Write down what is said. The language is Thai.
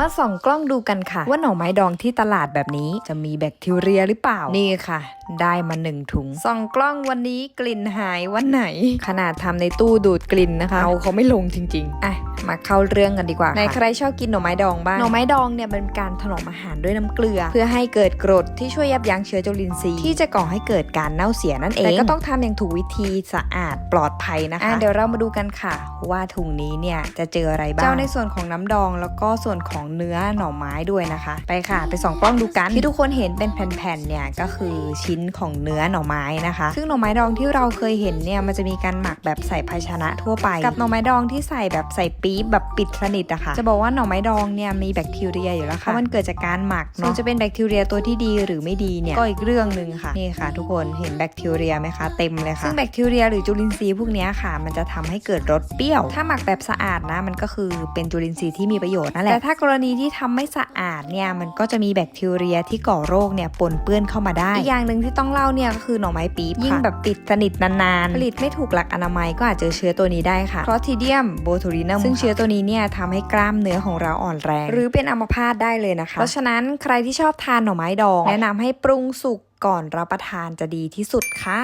มาส่องกล้องดูกันค่ะ ว่าหน่อไม้ดองที่ตลาดแบบนี้จะมีแบคทีเรียหรือเปล่า นี่ค่ะ ได้มาหนึ่งถุง ส่องกล้องวันนี้กลิ่นหายวันไหน ขนาดทำในตู้ดูดกลิ่นนะคะเอาเขาไม่ลงจริง ๆอะ มาเข้าเรื่องกันดีกว่าในใครชอบกินหน่อไม้ดองบ้าง หน่อไม้ดองเนี่ยเป็นการถนอมอาหารด้วยน้ำเกลือ เพื่อให้เกิดกรดที่ช่วยยับยั้งเชื้อจุลินทรีย์ที่จะก่อให้เกิดการเน่าเสียนั่นเอง แต่ก็ต้องทำอย่างถูกวิธีสะอาดปลอดภัยนะคะะเดี๋ยวเรามาดูกันค่ะ ว่าถุงนี้เนี่ยจะเจออะไรบ้าง เจ้าในส่วนของน้ำดองแล้วก็ส่วนของเนื้อหน่อไม้ด้วยนะคะ ไปค่ะ ไปส่องกล้องดูกันที่ทุกคนเห็นเป็นแผ่นๆเนี่ยก็คือชิ้นของเนื้อหน่อไม้นะคะ ซึ่งหน่อไม้ดองที่เราเคยเห็นเนี่ยมันจะมีการหมักแบบใส่ภาชนะทั่วไป กับหน่อไม้ดองที่ใส่แบบใส่ปี๊บแบบปิดสนิทอะค่ะ จะบอกว่าหน่อไม้ดองเนี่ยมีแบคทีเรียอยู่แล้วค่ะเพราะมันเกิดจากการหมักเนาะส่วนจะเป็นแบคทีเรียตัวที่ดีหรือไม่ดีเนี่ยก็อีกเรื่องหนึ่งค่ะนี่ค่ะ ทุกคนเห็นแบคทีเรียไหมคะเต็มเลยค่ะซึ่งแบคทีเรียหรือจุลินทรีย์พวกเนี้ยค่ะ มันจะทำให้เกิดรสเปรี้ยว ถ้าหมักแบบสะอาดนะ มันก็คือเป็นจุลินทรีย์ที่มีประโยชน์นั่นแหละแต่ถ้ากรณีที่ทำไม่สะอาดเนี่ยมันก็จะมีแบคทีเรียที่ก่อโรคเนี่ยปนเปื้อนเข้ามาได้อีกอย่างหนึ่งที่ต้องเล่าเนี่ยก็คือหน่อไม้ปี๊บยิ่งแบบปิดสนิทนานๆผลิตไม่ถูกหลักอนามัยก็อาจเจอเชื้อตัวนี้ได้ค่ะ Clostridium botulinum ซึ่งเชื้อตัวนี้เนี่ยทำให้กล้ามเนื้อของเราอ่อนแรง หรือเป็นอัมพาตได้เลยนะคะ เพราะฉะนั้นใครที่ชอบทานหน่อไม้ดอง แนะนำให้ปรุงสุกก่อนรับประทานจะดีที่สุดค่ะ